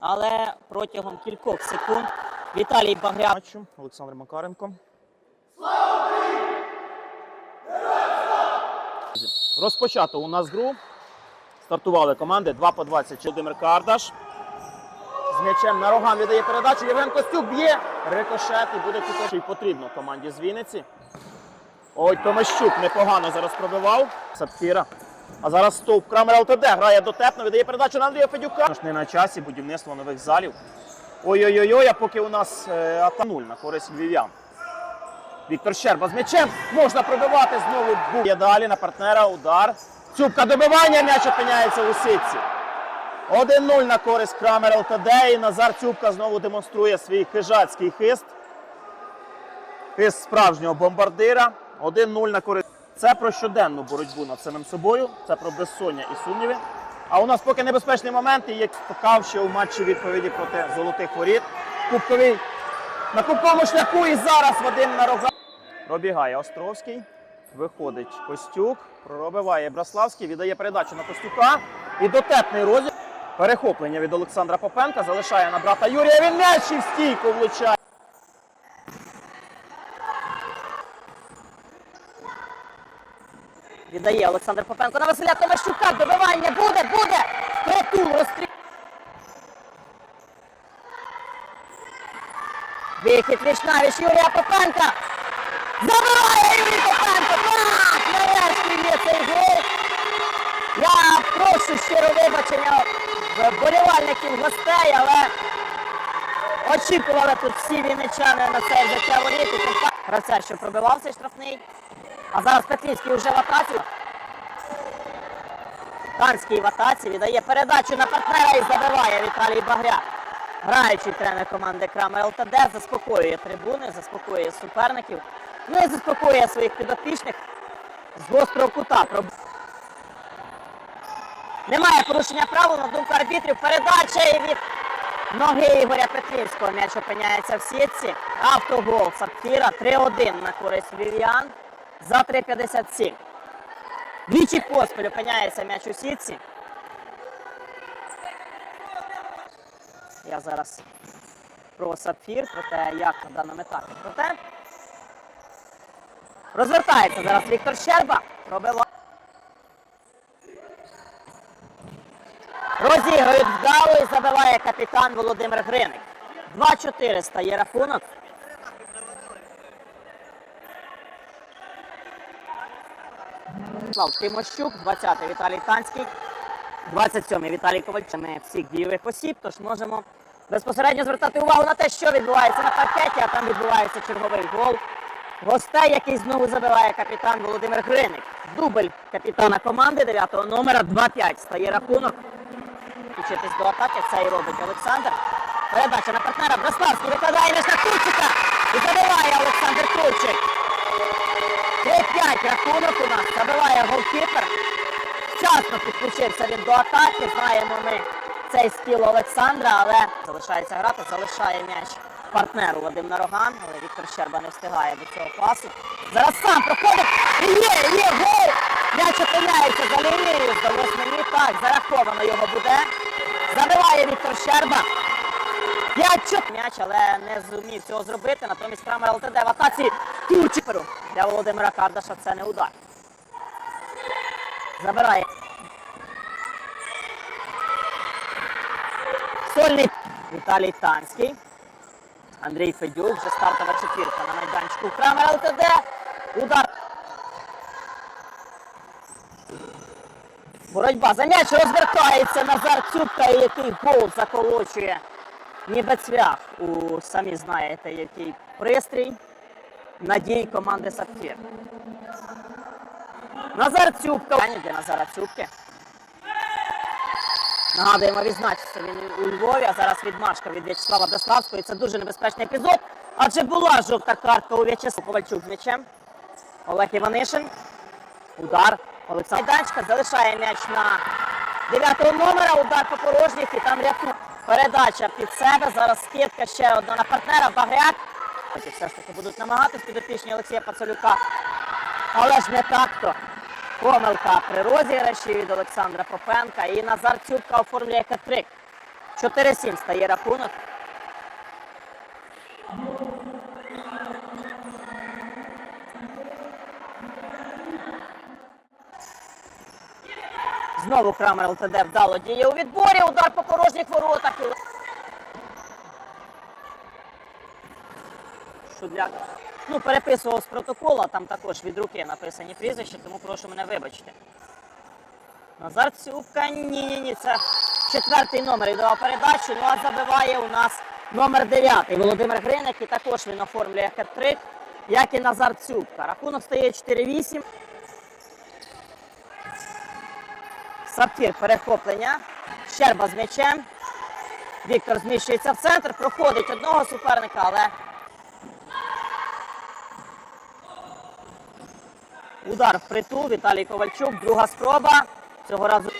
але протягом кількох секунд Віталій Багря Олександр Макаренко. Розпочато у нас гру. Стартували команди 2 по 20. Володимир Кардаш. З м'ячем на роган віддає передачу. Євген Костюк б'є. Рикошет і буде тут і потрібно команді з Вінниці. Ой, Томащук непогано зараз пробивав. Сапфіра. А зараз стовп Крамер ЛТД грає дотепно, віддає передачу на Андрія Федюка. Не на часі будівництво нових залів. Ой-ой-ой, а поки у нас е, ата 0 на користь львів'ян. Віктор Щерба з м'ячем можна пробивати знову. Бу- Є далі на партнера удар. Цюбка добивання, м'яч опиняється у сітці. 1-0 на користь Крамер ЛТД. І Назар Цюбка знову демонструє свій хижацький хист. Хист справжнього бомбардира. 1-0 на користь. Це про щоденну боротьбу над самим собою, це про безсоння і сумніви. А у нас поки небезпечний момент, і як спокав ще у матчі відповіді проти золотих воріт. Кубковий на кубковому шляху і зараз Вадим на рога. Пробігає Островський. Виходить Костюк, пробиває Браславський, віддає передачу на Костюка. І дотепний розі. Перехоплення від Олександра Попенка залишає на брата Юрія. Він м'яч і в стійку влучає. Віддає Олександр Попенко на Василя Томащука. Добивання буде, буде! Притул розстріл. Вихід вічнавіч Юрія Попенка. Забиває Юрій Попенко! Так! Нарешті є цей гол. Я прошу щиро вибачення вболівальників гостей, але очікували тут всі вінничани на цей тим паче Гравця, що пробивав цей штрафний. А зараз Петрівський вже в атаці. Танський в атаці віддає передачу на партнера і забиває Віталій Багряк. Граючий тренер команди Крама ЛТД заспокоює трибуни, заспокоює суперників, ну і заспокоює своїх підопічних з гострого кута. Немає порушення правил, на думку арбітрів. Передача і від ноги Ігоря Петрівського. М'яч опиняється в сітці. Автогол Сапфіра 3-1 на користь львів'ян за 3.57. Двічі поспіль опиняється м'яч у сітці. Я зараз про сапфір, про те, як на даному етапі. Проте розвертається зараз Віктор Щерба. Пробиває. Розіграють вдало і забиває капітан Володимир Гриник. 2-4 стає рахунок. Слав Тимощук, 20-й Віталій Танський, 27-й Віталій Ковальчук. Ми всіх дійових осіб, тож можемо безпосередньо звертати увагу на те, що відбувається на паркеті, а там відбувається черговий гол. Гостей, який знову забиває капітан Володимир Гриник. Дубль капітана команди 9-го номера 2-5 стає рахунок. Включитись до атаки, це і робить Олександр. Передача на партнера Браславський викладає між на Курчика і забиває Олександр Курчик. 3-5 рахунок у нас. Забиває голкіпер. Вчасно підключився він до атаки. Знаємо ми цей скіл Олександра, але залишається грати, залишає м'яч партнеру Вадим Нароган, але Віктор Щерба не встигає до цього пасу. Зараз сам проходить. І є, є гол! М'яч опиняється за лінією. Здалось мені так. Зараховано його буде. Забиває Віктор Щерба. П'ять м'яч, але не зумів цього зробити. Натомість Крамер ЛТД в атаці Турчиперу. Для Володимира Кардаша це не удар. Забирає. Сольний Віталій Танський. Андрій Федюк, вже стартова четвірка на майданчику. Крамер ЛТД. Удар. Боротьба за м'яч розвертається Назар Цюбка, який гол заколочує ніби цвях у самі знаєте, який пристрій надій команди Сапфір. Назар Цюбка. Для Назара Цюбки. Нагадуємо, відзначився він у Львові, а зараз відмашка від В'ячеслава Браславського. І це дуже небезпечний епізод. Адже була жовта картка у В'ячеслава Ковальчук м'ячем. Олег Іванишин. Удар. Олександр Майданчика залишає м'яч на 9 номера. Удар по порожніх і там рятунок. Передача під себе. Зараз скидка ще одна на партнера. Багряк. Потім все ж таки будуть намагатись підопічні Олексія Пацалюка. Але ж не так-то. Помилка при розіграші від Олександра Попенка. І Назар Цюбка оформлює хет-трик. 4-7 стає рахунок. Знову Крамер ЛТД вдало діє у відборі. Удар по порожніх воротах. Шудляк. Ну, переписував з протокола, там також від руки написані прізвища, тому прошу мене вибачити. Назар Цюбка, ні-ні-ні, це четвертий номер віддавав передачу. Ну а забиває у нас номер дев'ятий Володимир Гриник, і також він оформлює хет-трик, як і Назар Цюбка. Рахунок стає 4-8. Сапфір перехоплення. Щерба з м'ячем. Віктор зміщується в центр, проходить одного суперника, але удар в притул. Віталій Ковальчук. Друга спроба. Цього разу